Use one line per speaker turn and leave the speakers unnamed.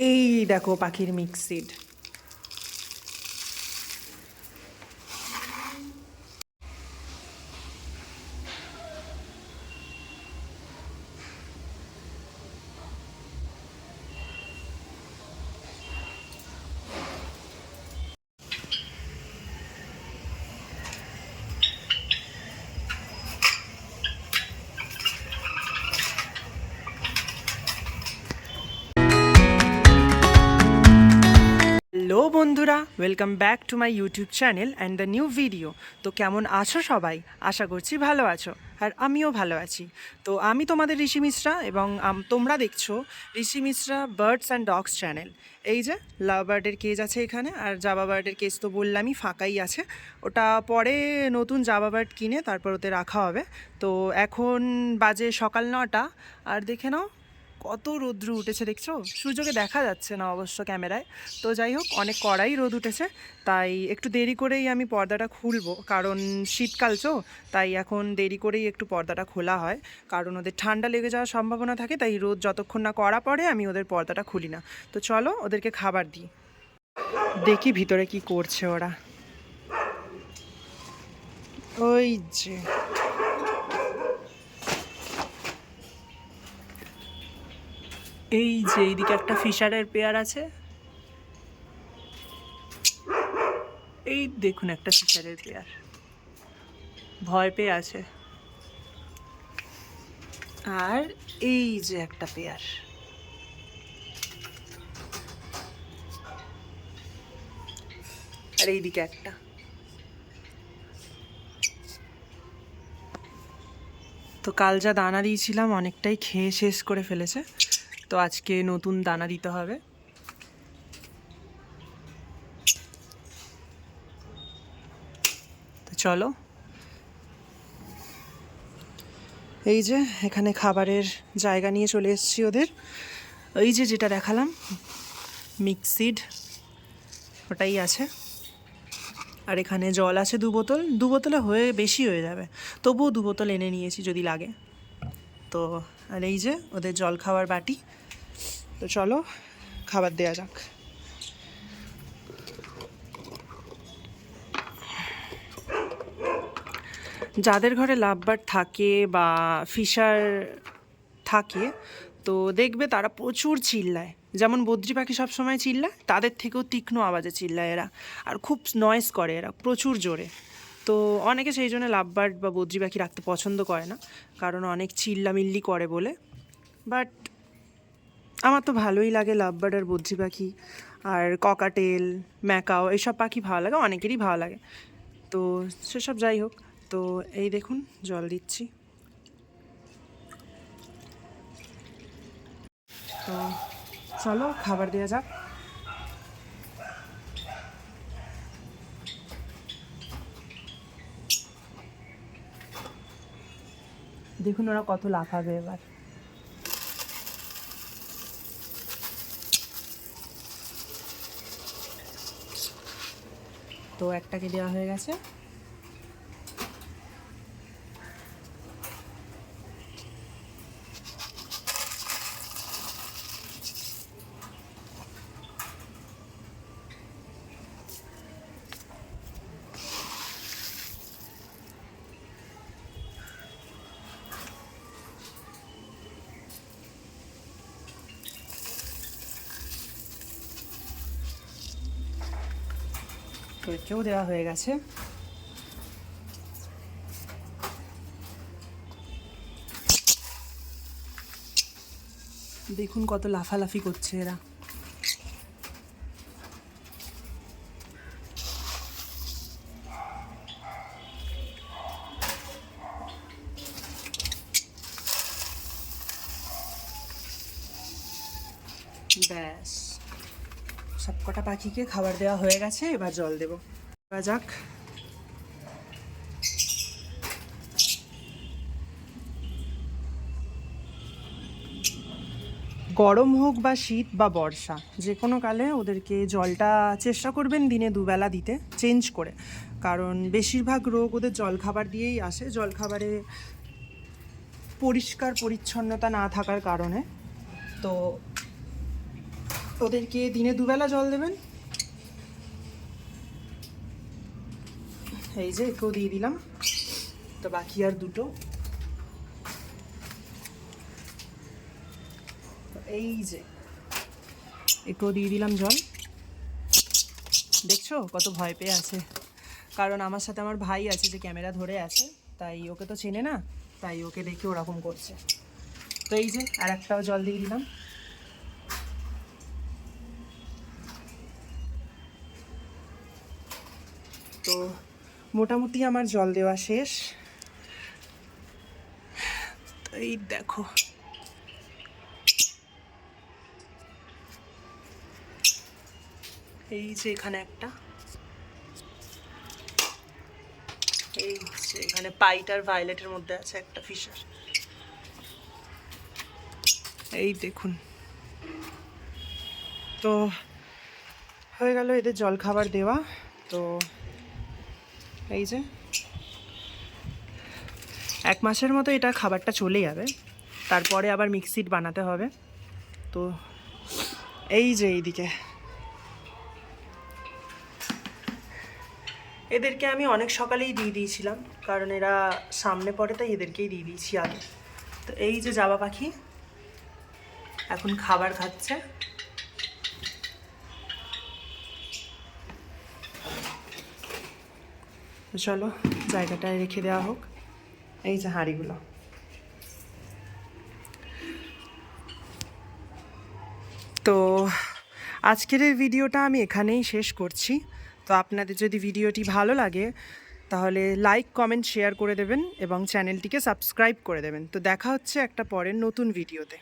এই দেখো পাখির মিক্সিড বন্ধুরা welcome back to my YouTube channel and the new video তো কেমন আছো সবাই? আশা করছি ভালো আছো, আর আমিও ভালো আছি। তো আমি তোমাদের ঋষি মিশ্রা এবং তোমরা দেখছ Rishi Mishra birds and dogs channel এই যে লাভ বার্ডের কেজ আছে এখানে, আর জাবা বার্ডের কেজ তো বললামই, ফাঁকাই আছে। ওটা পরে নতুন জাবা বার্ড কিনে তারপর ওতে রাখা হবে। তো এখন বাজে সকাল নটা, আর দেখে নাও কত রৌদ্র উঠেছে দেখছ? সূর্যকে দেখা যাচ্ছে না অবশ্য ক্যামেরায়। তো যাই হোক, অনেক কড়াই রোদ উঠেছে, তাই একটু দেরি করেই আমি পর্দাটা খুলবো। কারণ শীতকাল চো তাই এখন দেরি করেই একটু পর্দাটা খোলা হয়। কারণ ওদের ঠান্ডা লেগে যাওয়ার সম্ভাবনা থাকে, তাই রোদ যতক্ষণ না করা পড়ে, আমি ওদের পর্দাটা খুলি না। তো চলো, ওদেরকে খাবার দিই। দেখি ভিতরে কি করছে ওরা। ওই যে। এই যে এইদিকে একটা ফিশারের পেয়ার আছে। এই দেখুন একটা ফিশারের পেয়ার। ভয় পেয়ে আছে। আর এই যে একটা পেয়ার। আর এইদিকে একটা। তো কাল যা দানা দিয়েছিলাম, অনেকটাই খেয়ে শেষ করে ফেলেছে। তো আজকে নতুন দানা দিতে হবে। তো চলো। এই যে এখানে খাবারের জায়গা নিয়ে চলে এসেছি ওদের। এই যে যেটা দেখালাম মিক্সিড ওটাই আছে। আর এখানে জল আছে দু বোতল। দু বোতলে হয়ে বেশি হয়ে যাবে। তবুও দু বোতল এনে নিয়েছি যদি লাগে। তো আর এই যে ওদের জল খাওয়ার বাটি। তো চলো, খাবার দেওয়া যাক। যাদের ঘরে লাভবার থাকে বা ফিশার থাকে, তো দেখবে তারা প্রচুর চিল্লায়। যেমন বদ্রি পাখি সবসময় চিল্লায়, তাদের থেকেও তীক্ষ্ণ আওয়াজে চিল্লায় এরা। আর খুব নয়েজ করে এরা, প্রচুর জোরে। তো অনেকে সেই জন্য লাভবার্ড বা বদ্রি পাখি রাখতে পছন্দ করে না, কারণ অনেক চিল্লামিল্লি করে বলে। বাট আমার তো ভালোই লাগে লাভবার্ড আর বদ্রি পাখি আর ককাটেল ম্যাকাও এইসব পাখি ভালো লাগে, অনেকেরই ভালো লাগে। তো সেসব যাই হোক, তো এই দেখুন, জল দিচ্ছি। তো চলো, খাবার দেওয়া যাক। দেখুন ওরা কত লাফাবে এবার। তো একটাকে দেওয়া হয়ে গেছে। একেও দেওয়া হয়ে গেছে। দেখুন কত লাফালাফি করছে এরা। ব্যাস। সবকটা পাখিকে খাবার দেওয়া হয়ে গেছে, এবার জল দেবো। এবার যাক। গরম হোক বা শীত বা বর্ষা, যে কোনো কালে ওদেরকে জলটা চেষ্টা করবেন দিনে দুবেলা দিতে, চেঞ্জ করে। কারণ বেশিরভাগ রোগ ওদের জল খাবার দিয়েই আসে। জল খাবারে পরিষ্কার পরিচ্ছন্নতা না থাকার কারণে। তো ওদেরকে দিনে দুবেলা জল দেবেন। এই যে একেও দিয়ে দিলাম। তো বাকি আর দুটো। এই যে একেও দিয়ে দিলাম জল। দেখছ কত ভয় পেয়ে আছে। কারণ আমার সাথে আমার ভাই আছে যে ক্যামেরা ধরে আছে, তাই ওকে তো চেনে না, তাই ওকে দেখে ওরকম করছে। তো এই যে আর একটাও জল দিয়ে দিলাম। মোটামুটি আমার জল দেওয়া শেষ। এই দেখো। এই যে এখানে একটা। এই যে এখানে পাইট আর ভায়োলেটের মধ্যে আছে একটা ফিশার। এই দেখুন। তো হয়ে গেল এদের জল খাবার দেওয়া। তো এই যে। এক মাসের মতো এটা খাবারটা চলে যাবে। তারপরে আবার মিক্সিট বানাতে হবে। তো এই যে এইদিকে। এদেরকে আমি অনেক সকালেই দিয়ে দিয়েছিলাম, কারণ এরা সামনে পড়ে, তাই এদেরকেই দিয়ে দিয়েছি আগে। তো এই যে জাবা পাখি, এখন খাবার খাচ্ছে। চলো জায়গাটায় রেখে দেওয়া হোক। এই যে হাঁড়িগুলো। তো আজকের এই ভিডিওটা আমি এখানেই শেষ করছি। তো আপনাদের যদি ভিডিওটি ভালো লাগে, তাহলে লাইক, কমেন্ট, শেয়ার করে দেবেন এবং চ্যানেলটিকে সাবস্ক্রাইব করে দেবেন। তো দেখা হচ্ছে একটা পরের নতুন ভিডিওতে।